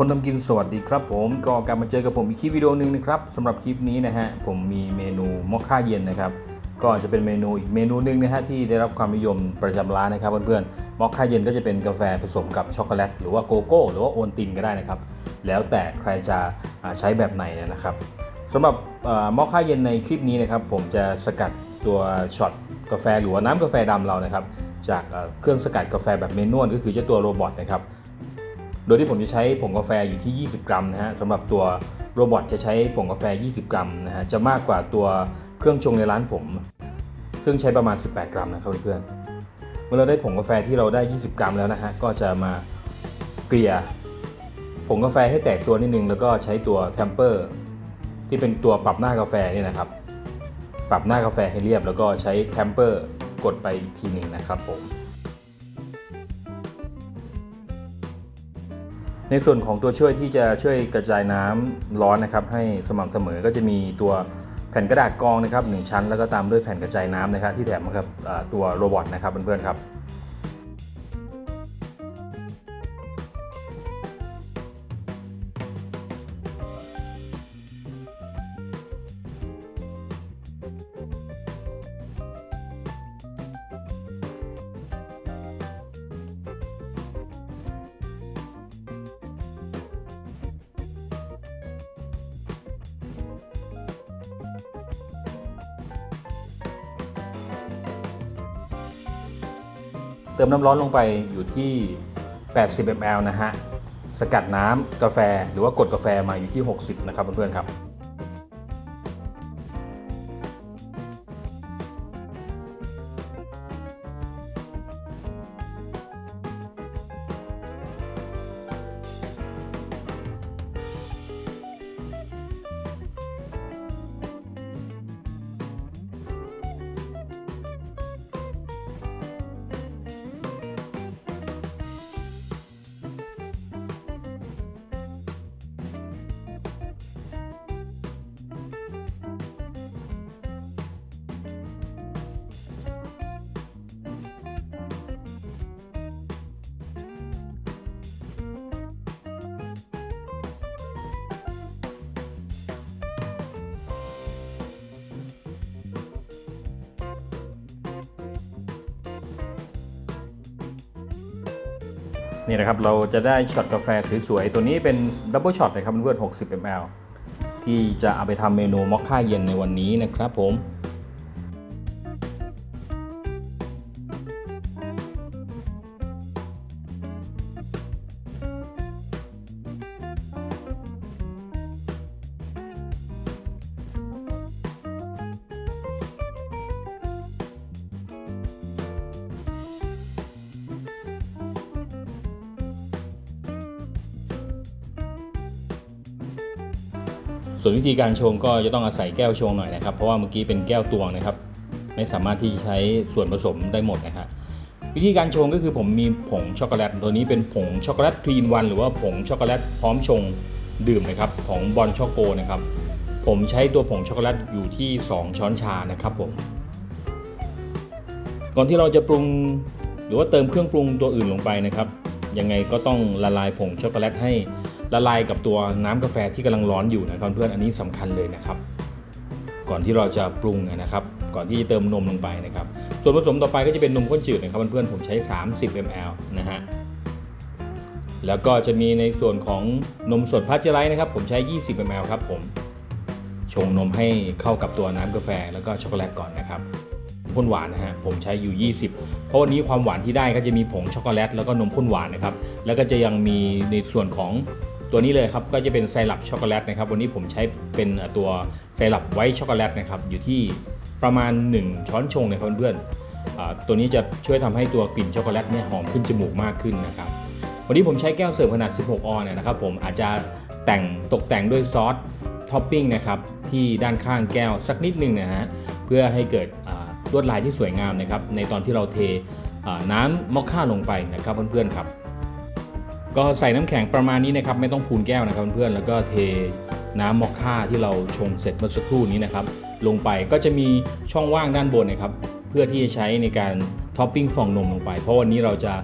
คนทำกินสวัสดีครับผมก็กลับมาเจอกับผมอีกคลิปวิดีโอหนึ่งนะครับสำหรับคลิปนี้นะฮะผมมีเมนูมอคค่าเย็นนะครับก็จะเป็นเมนูอีกเมนูหนึ่งนะฮะที่ได้รับความนิยมประจำร้านนะครับเพื่อนๆมอคค่าเย็นก็จะเป็นกาแฟผสมกับช็อกโกแลตหรือว่าโกโก้หรือว่าโอนตินก็ได้นะครับ แล้วแต่ใครจะใช้แบบไหนนะครับสำหรับมอคค่าเย็นในคลิปนี้นะครับผมจะสกัดตัวช็อตกาแฟหรือว่าน้ำกาแฟดำเรานะครับจากเอ่อเครื่องสกัดกาแฟแบบเมนวลก็คือเจ้าตัวโรบอทนะครับ โดยที่ผมจะใช้ผงกาแฟอยู่ที่ 20 กรัมนะฮะสำหรับตัวโรบอทจะใช้ผงกาแฟ 20 กรัมนะฮะจะมากกว่าตัวเครื่องชงในร้านผม ซึ่งใช้ประมาณ 18 กรัมนะครับเพื่อนเมื่อเราได้ผงกาแฟที่เราได้ 20 กรัมแล้วนะฮะก็จะมาเกลี่ยผงกาแฟให้แตกตัวนิดนึงแล้วก็ใช้ตัวแทมเปอร์ที่เป็นตัวปรับหน้ากาแฟนี่นะครับ ปรับหน้ากาแฟให้เรียบแล้วก็ใช้แทมเปอร์กดไปอีกทีหนึ่งนะครับผม ในส่วนของตัวช่วยที่จะช่วยกระจายน้ำร้อนนะครับให้สม่ำเสมอก็จะมีตัวแผ่นกระดาษกรองนะครับหนึ่งชั้น แล้วก็ตามด้วยแผ่นกระจายน้ำนะครับที่แถมมากับตัวโรบอทนะครับเพื่อนๆครับ เติมน้ำร้อนลงไปอยู่ที่ 80 ml นะฮะ สกัดน้ำกาแฟ หรือว่ากดกาแฟมาอยู่ที่ 60 นะครับเพื่อนๆครับ นี่นะครับเราจะได้ช็อตกาแฟสวยๆ ตัวนี้เป็นดับเบิลช็อตนะครับเพื่อนๆ60 ml ที่จะเอาไปทำเมนูมอคค่าเย็นในวันนี้นะครับผม ส่วนวิธีการชงก็จะต้องอาศัยแก้วชงหน่อยนะครับ เพราะว่าเมื่อกี้เป็นแก้วตวงนะครับ ไม่สามารถที่จะใช้ส่วนผสมได้หมดนะครับวิธีการชงก็คือผมมีผงช็อกโกแลตตัวนี้เป็นผงช็อกโกแลตทรีนวันหรือว่าผงช็อกโกแลตพร้อมชงดื่มนะครับของบอลช็อกโกนะครับ ผมใช้ตัวผงช็อกโกแลตอยู่ที่ 2 ช้อนชานะครับผมก่อนที่เราจะปรุงหรือว่าเติมเครื่องปรุงตัวอื่นลงไปนะครับ ยังไงก็ต้องละลายผงช็อกโกแลตให้ ละลายกับตัวน้ำกาแฟที่กำลังร้อนอยู่นะครับเพื่อนอันนี้สำคัญเลยนะครับ ก่อนที่เราจะปรุงนะครับ ก่อนที่จะเติมนมลงไปนะครับ ส่วนผสมต่อไปก็จะเป็นนมข้นจืดนะครับเพื่อนผมใช้ 30 ml นะฮะแล้วก็จะมีในส่วนของนมสดพาสเจอไลท์นะครับ ผมใช้ 20 ml ครับผมชงนมให้เข้ากับตัวน้ำกาแฟแล้วก็ช็อกโกแลตก่อนนะครับข้นหวานนะฮะผมใช้อยู่ 20 เพราะวันนี้ความหวานที่ได้ก็จะมีผงช็อกโกแลตแล้วก็นมข้นหวานนะครับ แล้วก็จะยังมีในส่วนของ ตัวนี้เลยครับก็จะเป็นไซรัปช็อกโกแลตนะครับวันนี้ผมใช้เป็นตัวไซรัปไวท์ช็อกโกแลตนะครับอยู่ที่ประมาณ 1 ช้อนชงนะครับเพื่อนๆตัวนี้จะช่วยทำให้ตัวกลิ่นช็อกโกแลตเนี่ยหอมขึ้นจมูกมากขึ้นนะครับวันนี้ผมใช้แก้วเสิร์ฟขนาด 16 ออนซ์นะครับผมอาจจะแต่งตกแต่งด้วยซอสท็อปปิ้งนะครับที่ด้านข้างแก้วสักนิดหนึงนะฮะเพื่อให้เกิดลวดลายที่สวยงามนะครับในตอนที่เราเทน้ำมอคค่าลงไปนะครับเพื่อนๆครับ ก็ใส่น้ำแข็งประมาณนี้นะครับไม่ต้องพูนแก้วนะครับเพื่อนๆแล้วก็เทน้ำมอคค่าที่เราชงเสร็จเมื่อสักครู่นี้นะครับ ลงไปก็จะมีช่องว่างด้านบนนะครับ เพื่อที่จะใช้ในการท็อปปิ้งฟองนมลงไป เพราะวันนี้เราจะ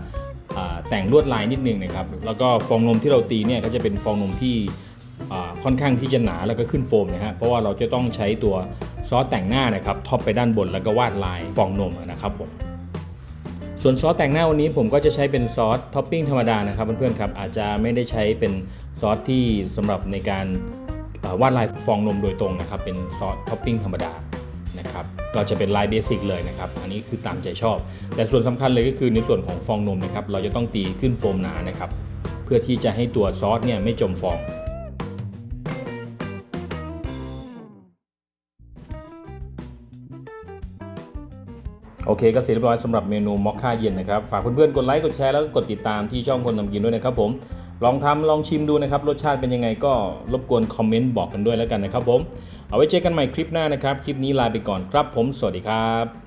แต่งลวดลายนิดนึงนะครับ แล้วก็ฟองนมที่เราตีเนี่ยก็จะเป็นฟองนมที่ค่อนข้างที่จะหนาแล้วก็ขึ้นโฟมนะฮะเพราะว่าเราจะต้องใช้ตัวซอสแต่งหน้านะครับท็อปไปด้านบนแล้วก็วาดลายฟองนมนะครับผม ส่วนซอสแต่งหน้าวันนี้ผมก็จะใช้เป็นซอสท็อปปิ้งธรรมดานะครับเพื่อนๆครับอาจจะไม่ได้ใช้เป็นซอสที่สำหรับในการวาดลายฟองนมโดยตรงนะครับ เป็นซอสท็อปปิ้งธรรมดานะครับก็จะเป็นลายเบสิกเลยนะครับ อันนี้คือตามใจชอบ แต่ส่วนสำคัญเลยก็คือในส่วนของฟองนมนะครับ เราจะต้องตีขึ้นโฟมหนานะครับ เพื่อที่จะให้ตัวซอสเนี่ยไม่จมฟอง โอเคก็เสร็จเรียบร้อยสำหรับเมนูมอคค่าเย็นนะครับ ฝากเพื่อนๆกดไลค์กดแชร์แล้วก็กดติดตามที่ช่องคนทำกินด้วยนะครับผม ลองทำลองชิมดูนะครับ รสชาติเป็นยังไงก็รบกวนคอมเมนต์บอกกันด้วยแล้วกันนะครับผม เอาไว้เจอกันใหม่คลิปหน้านะครับ คลิปนี้ลาไปก่อนครับผม สวัสดีครับ